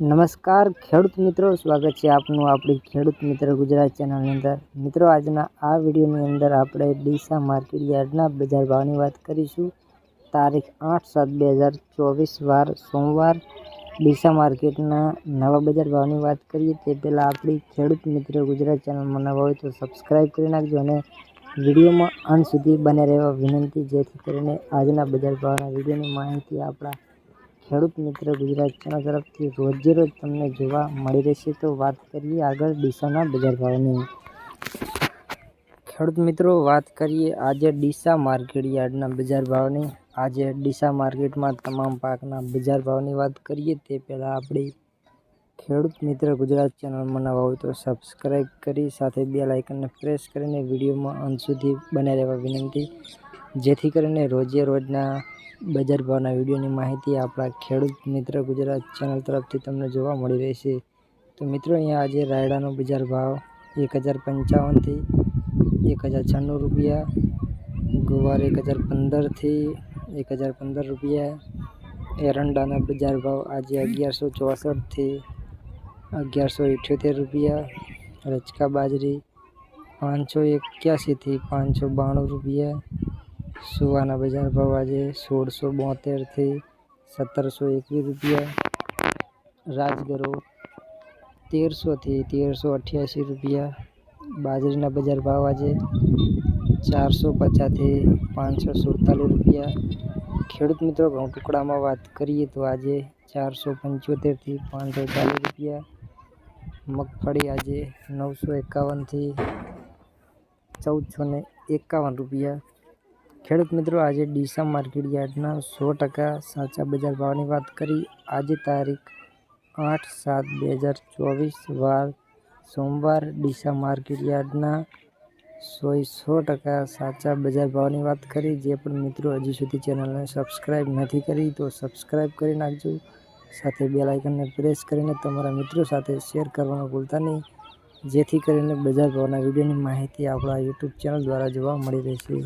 નમસ્કાર, ખેડૂત મિત્રો. સ્વાગત છે આપનું આપણી ખેડૂત મિત્ર ગુજરાત ચેનલની અંદર. મિત્રો, આજના આ વિડીયોની અંદર આપણે ડીસા માર્કેટ યાર્ડના બજાર ભાવની વાત કરીશું. તારીખ આઠ સાત બે હજાર ચોવીસ વાર સોમવાર ડીસા માર્કેટના નવા બજાર ભાવની વાત કરીએ. તે પહેલાં આપણી ખેડૂત મિત્ર ગુજરાત ચેનલમાં નવા હોય તો સબસ્ક્રાઈબ કરી નાખજો અને વિડીયોમાં અંત સુધી બને રહેવા વિનંતી. જેથી કરીને આજના બજાર ભાવના વિડીયોની માહિતી આપણા ખેડૂત મિત્ર ગુજરાત ચેનલ તરફથી રોજે રોજ તમને જોવા મળી રહેશે તો વાત કરીએ આગળ ડીસાના બજાર ભાવની. ખેડૂત મિત્રો, વાત કરીએ આજે ડીસા માર્કેટ યાર્ડના બજાર ભાવની. આજે ડીસા માર્કેટમાં તમામ પાકના બજાર ભાવની વાત કરીએ તે પહેલાં આપણી ખેડૂત મિત્ર ગુજરાત ચેનલમાં નવા હોય તો સબસ્ક્રાઈબ કરી સાથે બે લાઇકનને પ્રેસ કરીને વિડીયોમાં અંત સુધી બને રહેવા વિનંતી. જેથી કરીને રોજે રોજના બજાર ભાવના વિડીયોની માહિતી આપણા ખેડૂત મિત્ર ગુજરાત ચેનલ તરફથી તમને જોવા મળી રહેશે. તો મિત્રો, અહીંયા આજે રાયડાનો બજાર ભાવ એક હજાર પંચાવનથી એક હજાર છન્નું રૂપિયા, ગુવાર એક હજાર પંદરથી એક હજાર પંદર રૂપિયા, એરંડાના બજાર ભાવ આજે અગિયારસો ચોસઠથી અગિયારસો ઇઠ્યોતેર રૂપિયા રચકા બાજરી પાંચસો એક્યાસીથી પાંચસો બાણું રૂપિયા સુવાના બજાર ભાવ આજે સોળસો બોતેરથી સત્તરસો એકવીસ રૂપિયા. રાજગરો તેરસોથી તેરસો અઠ્યાસી રૂપિયા. બાજરીના બજાર ભાવ આજે ચારસો પચાસથી પાંચસો સુડતાલીસ રૂપિયા. ખેડૂત મિત્રો, ઘઉં ટુકડામાં વાત કરીએ તો આજે ચારસો પંચોતેરથી પાંચસો ચાલીસ રૂપિયા. મગફળી આજે નવસો એકાવનથી ચૌદસો ને એકાવન રૂપિયા. ખેડૂત મિત્રો, આજે ડીસા માર્કેટ યાર્ડના સો ટકા સાચા બજાર ભાવની વાત કરી. આજે તારીખ આઠ સાત બે હજાર ચોવીસ વાર સોમવાર ડીસા માર્કેટ યાર્ડના સોએ સો ટકા સાચા બજાર ભાવની વાત કરી. જે પણ મિત્રો હજી સુધી ચેનલને સબસ્ક્રાઈબ નથી કરી તો સબસ્ક્રાઈબ કરી નાખજો. સાથે બે લાઇકનને પ્રેસ કરીને તમારા મિત્રો સાથે શેર કરવાનું ભૂલતા નહીં. જેથી કરીને બજાર ભાવના વિડીયોની માહિતી આપણા યુટ્યુબ ચેનલ દ્વારા જોવા મળી રહેશે.